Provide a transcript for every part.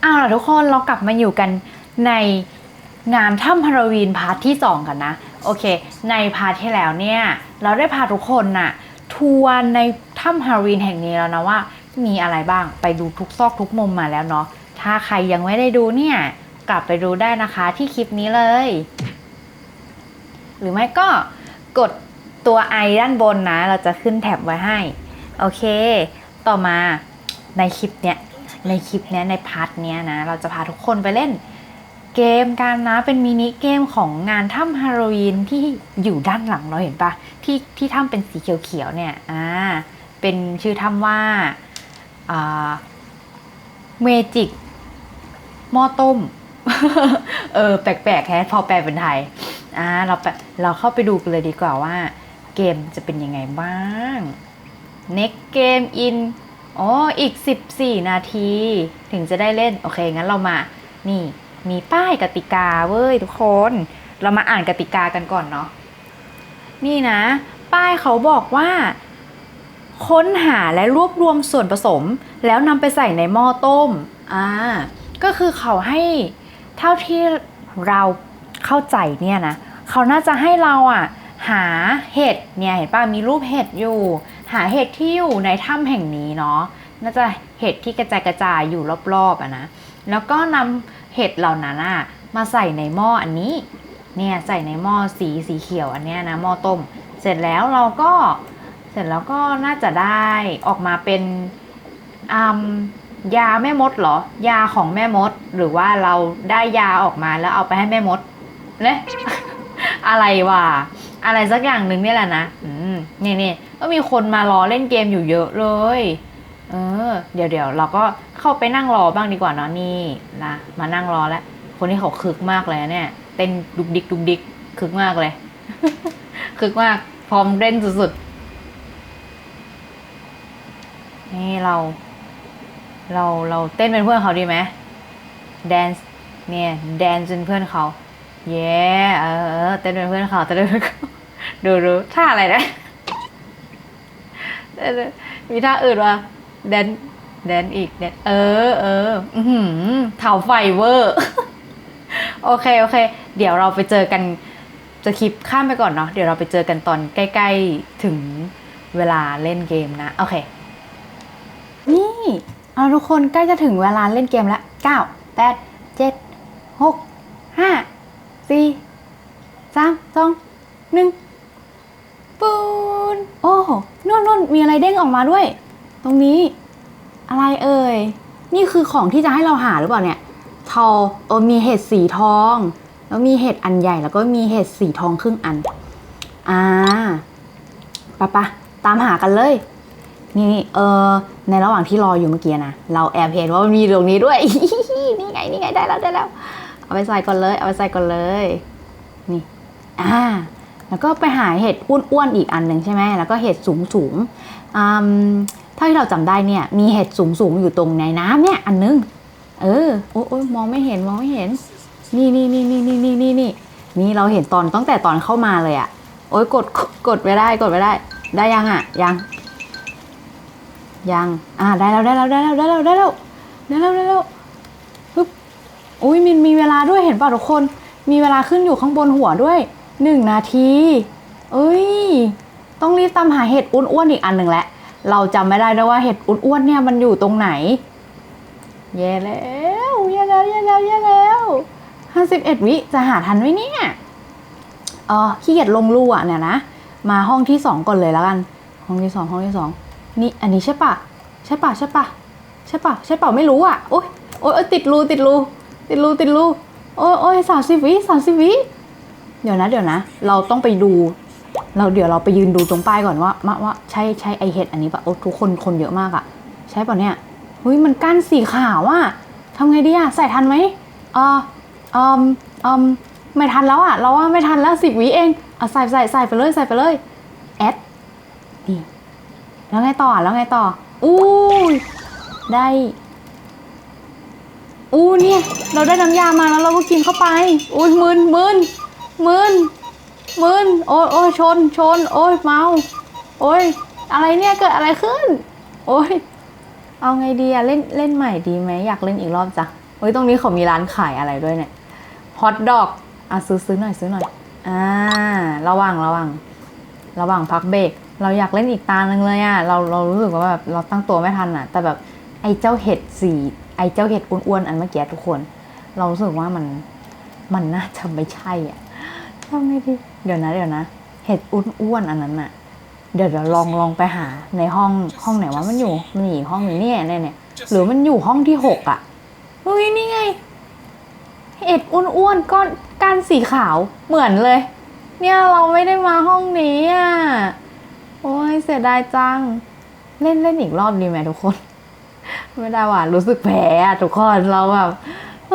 เอาล่ะทุกคนเรากลับมาอยู่กันในงานถ้ำฮาโลวีนพาร์ทที่ 2 กันนะ โอเค ในพาร์ทที่แล้วเนี่ย เราได้พาทุกคนน่ะ ทัวร์ในถ้ำฮาโลวีนแห่งนี้แล้วนะว่า มีอะไรบ้างไปดูทุกซอกทุกมุมมาแล้วเนาะถ้าใครยังไม่ได้ดูเนี่ย กลับไปดูได้นะคะที่คลิปนี้เลย หรือไม่ก็กดตัวไอด้านบนนะ เราจะขึ้นแท็บไว้ให้ โอเค ต่อมาในคลิปเนี้ย ในคลิปนี้ในพาร์ทนี้นะ เราจะพาทุกคนไปเล่นเกมกันนะ เป็นมินิเกมของงานถ้ำฮาโลวีนที่อยู่ด้านหลังเราเห็นปะที่ที่ถ้ำเป็นสีเขียวๆเนี่ยอ่าเป็นชื่อถ้ำว่าอ่าเมจิกหม้อต้ม เออ แปลกๆแค่พอแปลเป็นไทยอ่าเราไปเราเข้าไปดูกันเลยดีกว่าว่า เกมจะเป็นยังไงบ้าง next game in อ๋ออีก 14 นาที ถึงจะได้เล่น โอเค งั้นเรามา นี่ มีป้ายกติกาเว้ยทุกคน เรามาอ่านกติกากันก่อนเนาะ นี่นะ ป้ายเขาบอกว่า ค้นหาและรวบรวมส่วนผสม แล้วนำไปใส่ในหม้อต้ม อ่า ก็คือเขาให้เท่าที่เราเข้าใจเนี่ยนะ เขาน่าจะให้เราอะ หาเห็ดเนี่ยเห็นป่ะมีรูปเห็ดอยู่ หาเห็ดที่อยู่ในถ้ำแห่งนี้เนาะน่าจะเห็ดที่กระจายกระจายอยู่รอบๆอะนะแล้วก็นำเห็ดเหล่านั้นอะมาใส่ในหม้ออันนี้เนี่ยใส่ในหม้อสีสีเขียวอันเนี้ยนะหม้อต้ม เสร็จแล้วเราก็เสร็จแล้วก็น่าจะได้ออกมาเป็นยาแม่มดเหรอ ยาของแม่มด หรือว่าเราได้ยาออกมาแล้วเอาไปให้แม่มดเนี่ยอะไรวะอะไรสักอย่างหนึ่งนี่แหละนะอืมนี่นี่ ก็มีคนมารอเล่นเกมอยู่เยอะเลย เออ เดี๋ยวเดี๋ยวเราก็เข้าไปนั่งรอบ้างดีกว่าเนาะนี่นะมานั่งรอแล้วคนที่เขาคึกมากเลยเนี่ยเต้นดุกดิกดุกดิกคึกมากเลยคึกมากพร้อมเล่นสุดๆนี่เรา เราเราเต้นเป็นเพื่อนเขาดีไหมแดนซ์เนี่ยแดนซ์เป็นเพื่อนเขาเย้เออเต้นเป็นเพื่อนเขาเต้นเป็นเพื่อนเขาดูดูท่าอะไรนะ มีท่าอื่นวะแดนแดนอีกแดนเออเอออือหือเถาไฟเวอร์ โอเค โอเค เดี๋ยวเราไปเจอกัน จะคลิปข้ามไปก่อนเนาะเดี๋ยวเราไปเจอกันตอนใกล้ ๆ ถึงเวลาเล่นเกมนะ โอเค นี่เอาทุกคนใกล้จะถึงเวลาเล่นเกมแล้วเก้าแปดเจ็ดหกห้าสี่สามสองหนึ่ง ปูน โอ้นู่นนู่นมีอะไรเด้งออกมาด้วย ตรงนี้ อะไรเอ่ย นี่คือของที่จะให้เราหาหรือเปล่าเนี่ย ทอเออมีเห็ดสีทอง แล้วมีเห็ดอันใหญ่ แล้วก็มีเห็ดสีทองครึ่งอัน อ่าปะปะตามหากันเลย นี่เออในระหว่างที่รออยู่เมื่อกี้นะ เราแอบเห็นว่ามันมีตรงนี้ด้วย นี่ไง นี่ไงได้แล้วได้แล้ว เอาไปใส่ก่อนเลย เอาไปใส่ก่อนเลย นี่ อ่า แล้วก็ไปหาเห็ดอ้วนๆอีกอันหนึ่งใช่ไหมแล้วก็เห็ดสูงสูงๆอืมถ้าที่เราจำได้เนี่ยมีเห็ดสูงสูงๆอยู่ตรงในน้ำเนี่ยอันนึง เออโอ้ยโอ้ยมองไม่เห็นมองไม่เห็น นี่นี่นี่นี่นี่นี่นี่นี่นี่เราเห็นตอนตั้งแต่ตอนเข้ามาเลยอะโอ้ยกดกดไปได้กดไปได้ ได้ยังอะยัง ยังอ่าได้แล้วได้แล้วได้แล้วได้แล้วได้แล้วได้แล้วได้แล้วปึ๊บอุ้ยมีมีเวลาด้วยเห็นป่ะทุกคน มีเวลาขึ้นอยู่ข้างบนหัวด้วย หนึ่งนาที เอ้ย ต้องรีบตามหาเห็ดอ้วนๆอีกอันหนึ่งแหละ เราจำไม่ได้ด้วยว่าเห็ดอ้วนๆเนี่ยมันอยู่ตรงไหน แย่แล้วแย่แล้วแย่แล้วแย่แล้วห้าสิบเอ็ดวิจะหาทันไหมเนี่ยเออขี้เกียจลงรูอะเนี่ยนะ มาห้องที่สองก่อนเลยแล้วกัน ห้องที่สองห้องที่สองนี่อันนี้ใช่ปะใช่ปะใช่ปะใช่ปะใช่ปะไม่รู้อะโอ๊ยโอ๊ยโอ๊ยติดรูติดรูติดรูติดรูโอ๊ยโอ๊ยสามสิบวิสามสิบวิ เดี๋ยวนะเดี๋ยวนะ เราต้องไปดู เราเดี๋ยวเราไปยืนดูตรงป้ายก่อนว่าว่าว่าใช่ใช่ไอเห็ดอันนี้ปะโอ้ทุกคนคนเยอะมากอะใช่ปะเนี่ยเฮ้ยมันกั้นสีขาวอะทำไงดีอะใส่ทันไหมเออเอมเอมไม่ทันแล้วอะเราว่าไม่ทันแล้วสิบวิเองอะใส่ใส่ใส่ไปเลยใส่ไปเลยแอดนี่แล้วไงต่อแล้วไงต่ออู้ยได้อู้เนี่ย เราได้น้ำยามาแล้วเราก็กินเข้าไป อุ้ยมึนมึน มึนมึนโอ้ยโอ้ยชนชน โอ้ยเมา โอ้ยอะไรเนี่ยเกิดอะไรขึ้น โอ้ยเอาไงดีอะเล่นเล่นใหม่ดีไหมอยากเล่นอีกรอบจ้ะเฮ้ยตรงนี้เขามีร้านขายอะไรด้วยเนี่ยฮอทดอกอะซื้อซื้อหน่อยซื้อหน่อยอ่าระวังระวังระหว่างพักเบรกเราอยากเล่นอีกตาหนึ่งเลยอะเราเรารู้สึกว่าแบบเราตั้งตัวไม่ทันอะแต่แบบไอ้เจ้าเห็ดสีไอ้เจ้าเห็ดอ้วนๆอันเมื่อกี้ทุกคน เรารู้สึกว่ามันมันน่าจะไม่ใช่อะ ทำไงดี เดี๋ยวนะ เดี๋ยวนะ เห็ดอ้วนๆอันนั้นอะเดี๋ยวเดี๋ยวลองลองไปหาในห้องห้องไหนว่ามันอยู่มันมีอีกห้องนึงเนี่ยเนี่ยเนี่ยหรือมันอยู่ห้องที่หกอะเฮ้ยนี่ไง เห็ดอ้วนๆก้อนก้านสีขาวเหมือนเลย เนี่ยเราไม่ได้มาห้องนี้อะโอ้ยเสียดายจัง เล่นเล่นอีกรอบดีไหมทุกคน ไม่ได้ว่ะรู้สึกแพ้อะทุกคนเราแบบเอ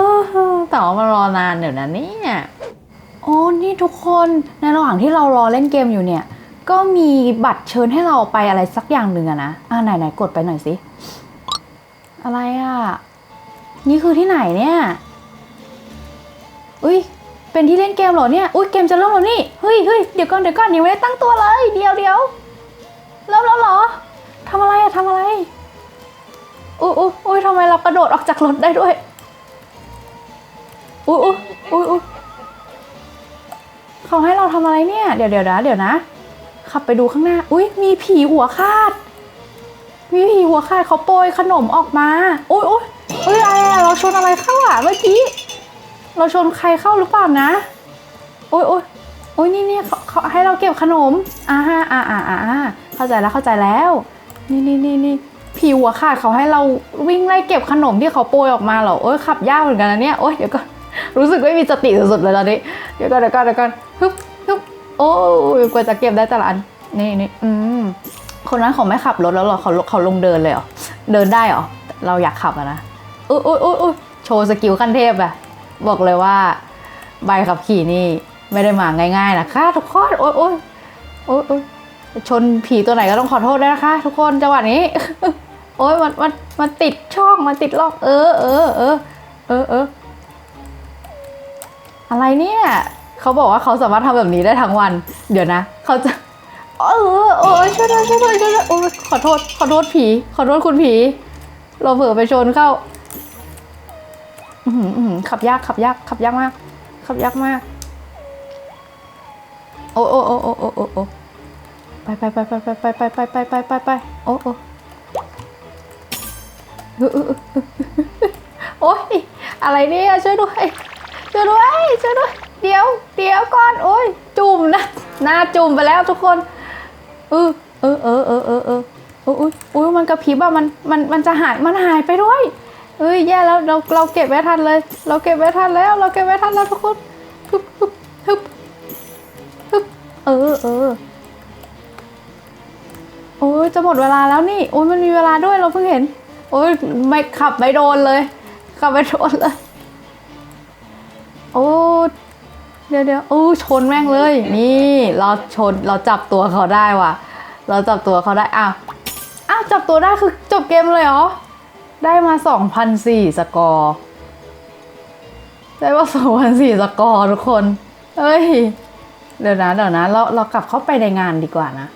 อแต่ว่ามารอนานเดี๋ยวนะเนี่ย โอ้นี่ทุกคนในระหว่างที่เรารอเล่นเกมอยู่เนี่ย ก็มีบัตรเชิญให้เราไปอะไรสักอย่างหนึ่งอะนะ อ่าไหนไหนกดไปหน่อยสิ อะไรอะนี่คือที่ไหนเนี่ย อุ้ยเป็นที่เล่นเกมเหรอเนี่ย อุ้ยเกมจะเริ่มแล้วนี่ เฮ้ยเฮ้ยเดี๋ยวก่อนเดี๋ยวก่อนยังไม่ได้ตั้งตัวเลย เดี๋ยวเดี๋ยวเริ่มแล้วเหรอทำอะไรอะทำอะไรอุ้ยอุ้ยอุ้ยทำไมเรากระโดดออกจากรถได้ด้วยอุ้ยอุ้ยอุ้ยอุ้ย เขาให้เราทำอะไรเนี่ย เดี๋ยวเดี๋ยวนะเดี๋ยวนะ ขับไปดูข้างหน้า อุ้ยมีผีหัวคาด มีผีหัวคาดเขาโปรยขนมออกมาอุ้ยอุ้ยอุ้ยอะไรอะเราชนอะไรเข้าอะเมื่อกี้ เราชนใครเข้าหรือเปล่านะอุ้ยอุ้ยอุ้ยนี่นี่เขาเขาให้เราเก็บขนมอ่าฮะอ่าอ่าอ่าเข้าใจแล้วเข้าใจแล้ว นี่นี่นี่นี่ผีหัวขาดเขาให้เราวิ่งไล่เก็บขนมที่เขาโปรยออกมาเหรอโอ้ยขับยากเหมือนกันนะเนี่ยโอ้ยเดี๋ยวก็รู้สึกไม่มีสติสุดๆเลยตอนนี้เดี๋ยวก่อนเดี๋ยวก่อนเดี๋ยวก่อน ฮึบฮึบโอ้ยกว่าจะเก็บได้แต่ละอันนี่นี่อืมคนนั้นเขาไม่ขับรถแล้วหรอเขาเขาลงเดินเลยเหรอเดินได้เหรอเราอยากขับอะนะอุ้ยอุ้ยอุ้ยอุ้ยโชว์สกิลขั้นเทพอะบอกเลยว่า ใบขับขี่นี่ไม่ได้มาง่ายๆนะคะทุกคนโอ้ยโอ้ยโอ้ยโอ้ยชนผีตัวไหนก็ต้องขอโทษด้วยนะคะ ทุกคนจังหวะนี้ โอ้ยมันมันมันติดช่องมันติดล็อกเออเออเออเออเอออะไรเนี่ย เขาบอกว่าเขาสามารถทำแบบนี้ได้ทั้งวัน เดี๋ยวนะ เขาจะเออเออช่วยด้วยช่วยด้วยช่วยด้วยโอ้ขอโทษ ขอโทษผี ขอโทษคุณผี เราเผลอไปชนเข้า อือหืออื้อหือขับยากขับยากขับยากมาก ขับยากมาก โอ้โอ้โอ้โอ้โอ้โอ้โอ้ไปไปไปไปไปไปไปไปไปไปไปไปโอ้โอ้โอ้ยอะไรเนี่ยช่วยด้วยช่วยด้วยช่วยด้วย เดี๋ยว เดี๋ยวก่อน โอ้ย จุ่มนะ หน้าจุ่มไปแล้วทุกคนเออเออเออเออเออเออโอ้ยโอ้ยมันกระพริบอะมัน มัน มันจะหาย มันหายไปด้วย เอ้ย แย่แล้ว เรา เราเก็บไว้ทันเลย เราเก็บไว้ทันแล้ว เราเก็บไว้ทันแล้วทุกคนฮึบฮึบฮึบฮึบเออเออโอ้ยจะหมดเวลาแล้วนี่ โอ้ยมันมีเวลาด้วย เราเพิ่งเห็น โอ้ยไม่ขับไม่โดนเลย ขับไม่โดนเลย โอ้ เดี๋ยวเดี๋ยวโอ้ชนแม่งเลย นี่เราชนเราจับตัวเขาได้ว่ะ เราจับตัวเขาได้อ้าวอ้าวจับตัวได้คือจบเกมเลยเหรอได้มา2,004สกอร์ได้มา2,004สกอร์ทุกคนเฮ้ยเดี๋ยวนะเดี๋ยวนะ เราเรากลับเข้าไปในงานดีกว่านะ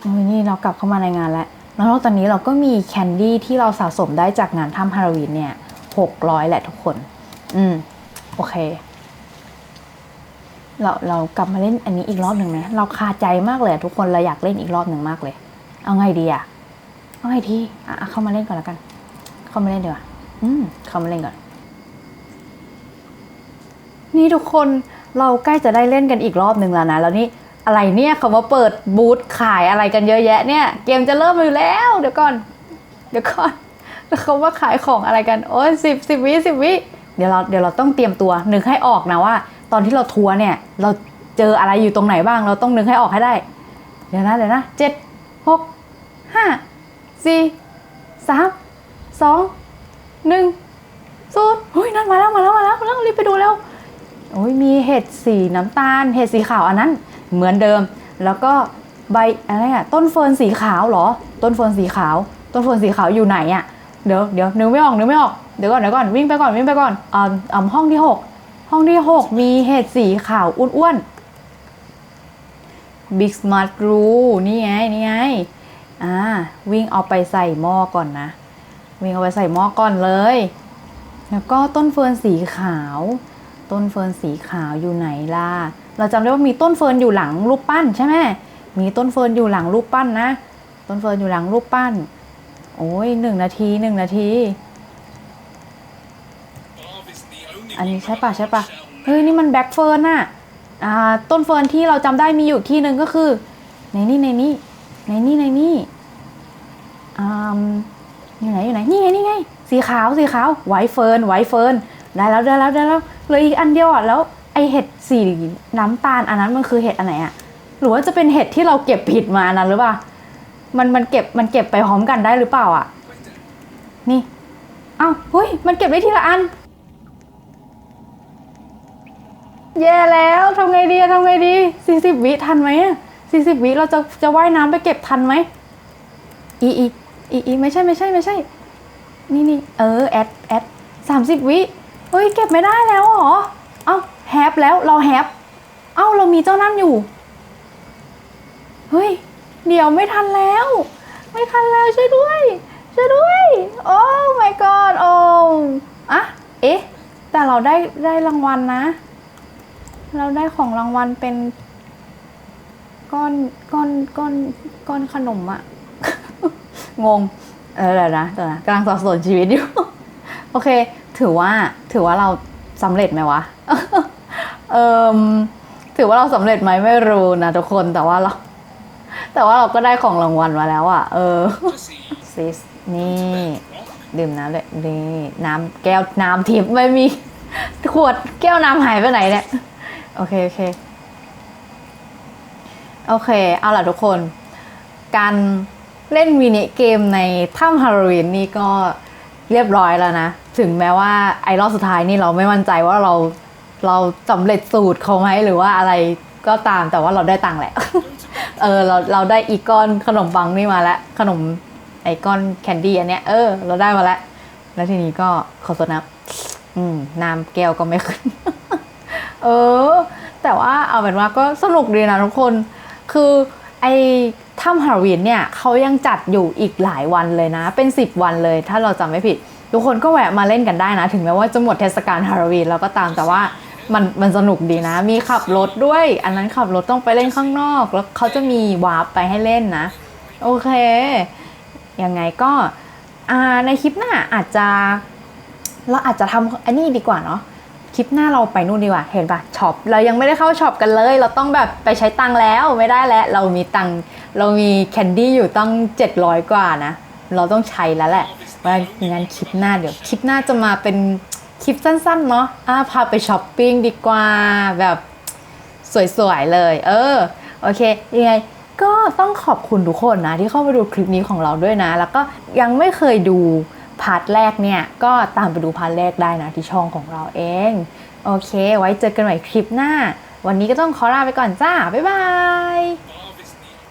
โอ้ยนี่เรากลับเข้ามาในงานแล้วแล้วตอนนี้เราก็มีแคนดี้ที่เราสะสมได้จากงานถ้ำฮาโลวีนเนี่ย600แหละทุกคน อืม โอเค เราเรากลับมาเล่นอันนี้อีกรอบหนึ่งไหมเราคาใจมากเลยทุกคนเราอยากเล่นอีกรอบหนึ่งมากเลย เอาไงดีอะเอาไงดีอะเข้ามาเล่นก่อนแล้วกัน เข้ามาเล่นดีกว่าอืมเข้ามาเล่นก่อน นี่ทุกคนเราใกล้จะได้เล่นกันอีกรอบหนึ่งแล้วนะแล้วนี่อะไรเนี่ยเขามาเปิดบูธขายอะไรกันเยอะแยะเนี่ย เกมจะเริ่มอยู่แล้ว เดี๋ยวก่อน เดี๋ยวก่อนแล้วเขามาขายของอะไรกัน โอ้ยสิบสิบวิสิบวิเดี๋ยวเราเดี๋ยวเราต้องเตรียมตัวนึกให้ออกนะว่า ตอนที่เราทัวร์เนี่ย เราเจออะไรอยู่ตรงไหนบ้าง เราต้องนึกให้ออกให้ได้ เดี๋ยวนะเดี๋ยวนะเจ็ดหกห้าสี่สามสองหนึ่งศูนย์เฮ้ยนั่นมาแล้วมาแล้วมาแล้วมาแล้วรีบไปดูแล้วโอ้ยมีเห็ดสีน้ำตาล เห็ดสีขาวอันนั้น เหมือนเดิม แล้วก็ใบอะไรอะต้นเฟิร์นสีขาวเหรอ ต้นเฟิร์นสีขาว ต้นเฟิร์นสีขาวอยู่ไหนอะเดี๋ยวเดี๋ยวนึกไม่ออกนึกไม่ออกเดี๋ยวก่อนเดี๋ยวก่อนวิ่งไปก่อนวิ่งไปก่อนอ่าอ่าห้องที่หก ห้องที่หกมีเห็ดสีขาวอ้วนๆ Big Smart Brew นี่ไง นี่ไง อ่า วิ่งเอาไปใส่หม้อก่อนนะ วิ่งเอาไปใส่หม้อก่อนเลย แล้วก็ต้นเฟิร์นสีขาว ต้นเฟิร์นสีขาวอยู่ไหนล่ะ เราจำได้ว่ามีต้นเฟิร์นอยู่หลังรูปปั้นใช่ไหม มีต้นเฟิร์นอยู่หลังรูปปั้นนะ ต้นเฟิร์นอยู่หลังรูปปั้น โอ้ยหนึ่งนาทีหนึ่งนาที อันนี้ใช่ปะใช่ปะเฮ้ยนี่มันแบ็คเฟิร์นอะอ่าต้นเฟิร์นที่เราจำได้มีอยู่ที่หนึ่งก็คือ ในนี่ในนี่ในนี่ในนี่อ่าอยู่ไหนอยู่ไหนนี่ไงนี่ไงสีขาวสีขาวไวเฟิร์นไวเฟิร์นได้แล้วได้แล้วได้แล้วเหลยอีกอันเดียวอะแล้วไอเห็ดสีน้ำตาลอันนั้นมันคือเห็ดอันไหนอะหรือว่าจะเป็นเห็ดที่เราเก็บผิดมานั้นหรือเปล่ามันมันเก็บมันเก็บไปพร้อมกันได้หรือเปล่าอะนี่เอ้าเฮ้ยมันเก็บได้ทีละอัน แย่แล้วทำไงดีทำไงดีสี่สิบวิทันไหมสี่สิบวิเราจะจะว่ายน้ำไปเก็บทันไหมอีอีอีอีไม่ใช่ไม่ใช่ไม่ใช่ นี่นี่เออแอดแอดสามสิบวิเฮ้ยเก็บไม่ได้แล้วหรอ เอ้าแฮปแล้วเราแฮปเอ้าเรามีเจ้านั่นอยู่ เฮ้ย เดี๋ยวไม่ทันแล้ว ไม่ทันแล้วช่วยด้วย ช่วยด้วย โอ้ my god โอ้อะเอ๊ะ แต่เราได้ได้รางวัลนะ เราได้ของรางวัลเป็น ก้อนก้อนก้อนก้อนขนมอะงงเออเดี๋ยวนะเดี๋ยวนะกำลังสับสนชีวิตอยู่ โอเค ถือว่าถือว่าเราสำเร็จไหมวะเออถือว่าเราสำเร็จไหมไม่รู้นะทุกคนแต่ว่าเรา แต่ว่าเราก็ได้ของรางวัลมาแล้วอะเออซิสนี่ ดื่มน้ำเลยนี่น้ำแก้วน้ำทิพย์ไม่มีขวดแก้วน้ำหายไปไหนเนี่ย โอเค โอเค โอเค เอาล่ะทุกคน การเล่นมินิเกมในถ้ำฮาโลวีนนี่ก็เรียบร้อยแล้วนะ ถึงแม้ว่าไอ้รอบสุดท้ายนี่เราไม่มั่นใจว่าเราเราสำเร็จสูตรเขาไหมหรือว่าอะไรก็ตามแต่ว่าเราได้ตังค์แหละ เออเราเราได้อีกก้อนขนมปังนี่มาแล้ว ขนมไอ้ก้อนแคนดี้อันเนี้ยเออ เราได้มาแล้ว แล้วทีนี้ก็ขอสน้ำอืมน้ำแก้วก็ไม่ขึ้น เออ แต่ว่าเอาเป็นว่าก็สนุกดีนะทุกคน คือไอ้ถ้ำฮาวีนเนี่ยเขายังจัดอยู่อีกหลายวันเลยนะ เป็น 10 วันเลย ถ้าเราจำไม่ผิด ทุกคนก็แวะมาเล่นกันได้นะ ถึงแม้ว่าจะหมดเทศกาลฮาวีนแล้วก็ตามแต่ว่ามันมันสนุกดีนะ มีขับรถด้วย อันนั้นขับรถต้องไปเล่นข้างนอก แล้วเขาจะมีวาร์ปไปให้เล่นนะ โอเค ยังไงก็ในคลิปหน้าอาจจะ เราอาจจะทำอันนี้ดีกว่าเนาะ ลิปหน้าเราไปนู่นดีกว่า เห็นปะช็อปเรายังไม่ได้เข้าช็อปกันเลย เราต้องแบบไปใช้ตังแล้วไม่ได้แล้ว เรามีตังเรามีแคนดี้อยู่ตั้ง 700 กว่านะ เราต้องใช้แล้วแหละว่างั้นคลิปหน้าเดี๋ยวคลิปหน้าจะมาเป็นคลิปสั้นๆเนาะอ่าพาไปช้อปปิ้งดีกว่าแบบสวยๆเลย เออโอเคยังไงก็ต้องขอบคุณทุกคนนะที่เข้ามาดูคลิปนี้ของเราด้วยนะ แล้วก็ยังไม่เคยดู พาร์ทแรกเนี่ย ก็ตามไปดูพาร์ทแรกได้นะที่ช่องของเราเอง โอเค ไว้เจอกันใหม่คลิปหน้า วันนี้ก็ต้องขอลาไปก่อนจ้า บ๊ายบาย